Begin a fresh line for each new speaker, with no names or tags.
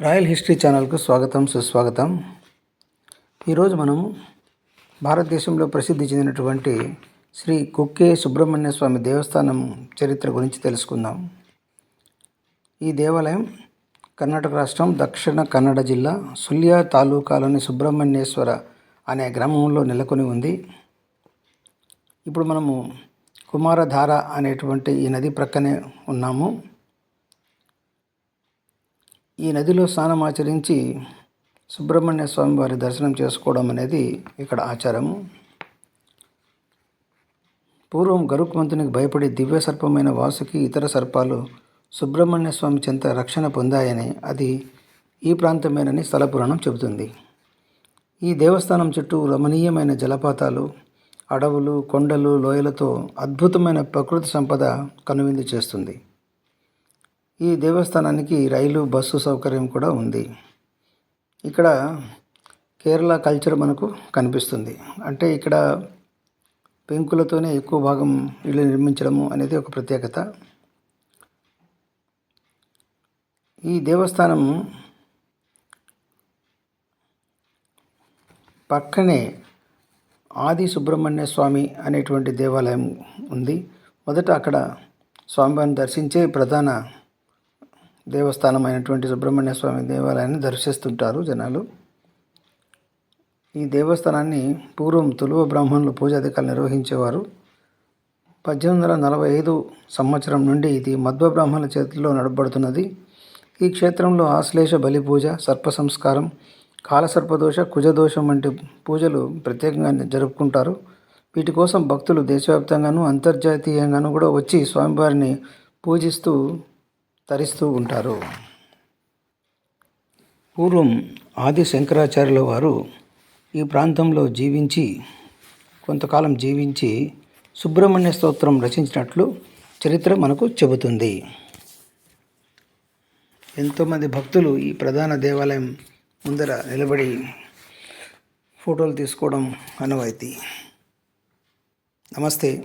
Royal history ఛానల్కు స్వాగతం సుస్వాగతం. ఈరోజు మనము భారతదేశంలో ప్రసిద్ధి చెందినటువంటి శ్రీ కుక్కే సుబ్రహ్మణ్య స్వామి దేవస్థానం చరిత్ర గురించి తెలుసుకుందాం. ఈ దేవాలయం కర్ణాటక రాష్ట్రం దక్షిణ కన్నడ జిల్లా సుల్య తాలూకాలోని సుబ్రహ్మణ్యేశ్వర అనే గ్రామంలో నెలకొని ఉంది. ఇప్పుడు మనము కుమారధార అనేటువంటి ఈ నది ప్రక్కనే ఉన్నాము. ఈ నదిలో స్నానం ఆచరించి సుబ్రహ్మణ్య స్వామి వారి దర్శనం చేసుకోవడం అనేది ఇక్కడ ఆచారము. పూర్వం గరుక్మంతునికి భయపడి దివ్య సర్పమైన వాసుకి ఇతర సర్పాలు సుబ్రహ్మణ్య స్వామి చెంత రక్షణ పొందాయని అది ఈ ప్రాంతమేనని స్థల పురాణం చెబుతుంది. ఈ దేవస్థానం చుట్టూ రమణీయమైన జలపాతాలు అడవులు కొండలు లోయలతో అద్భుతమైన ప్రకృతి సంపద కనువిందు చేస్తుంది. ఈ దేవస్థానానికి రైలు బస్సు సౌకర్యం కూడా ఉంది. ఇక్కడ కేరళ కల్చర్ మనకు కనిపిస్తుంది. అంటే ఇక్కడ పెంకులతోనే ఎక్కువ భాగం ఇల్లు నిర్మించడము అనేది ఒక ప్రత్యేకత. ఈ దేవస్థానం పక్కనే ఆది సుబ్రహ్మణ్య స్వామి అనేటువంటి దేవాలయం ఉంది. మొదట అక్కడ స్వామివారిని దర్శించే ప్రధాన దేవస్థానం అయినటువంటి సుబ్రహ్మణ్య స్వామి దేవాలయాన్ని దర్శిస్తుంటారు జనాలు. ఈ దేవస్థానాన్ని పూర్వం తులువ బ్రాహ్మణులు పూజాధికారులు నిర్వహించేవారు. పద్దెనిమిది వందల నలభై ఐదు సంవత్సరం నుండి ఇది మధ్వ బ్రాహ్మణుల చేతుల్లో నడపబడుతున్నది. ఈ క్షేత్రంలో ఆశ్లేష బలి పూజ సర్ప సంస్కారం కాలసర్పదోష కుజదోషం వంటి పూజలు ప్రత్యేకంగా జరుపుకుంటారు. వీటి కోసం భక్తులు దేశవ్యాప్తంగాను అంతర్జాతీయంగాను కూడా వచ్చి స్వామివారిని పూజిస్తూ తరిస్తూ ఉంటారు. పూర్వం ఆది శంకరాచార్యుల వారు ఈ ప్రాంతంలో జీవించి కొంతకాలం జీవించి సుబ్రహ్మణ్య స్తోత్రం రచించినట్లు చరిత్ర మనకు చెబుతుంది. ఎంతోమంది భక్తులు ఈ ప్రధాన దేవాలయం ముందర నిలబడి ఫోటోలు తీసుకోవడం అనువైతి నమస్తే.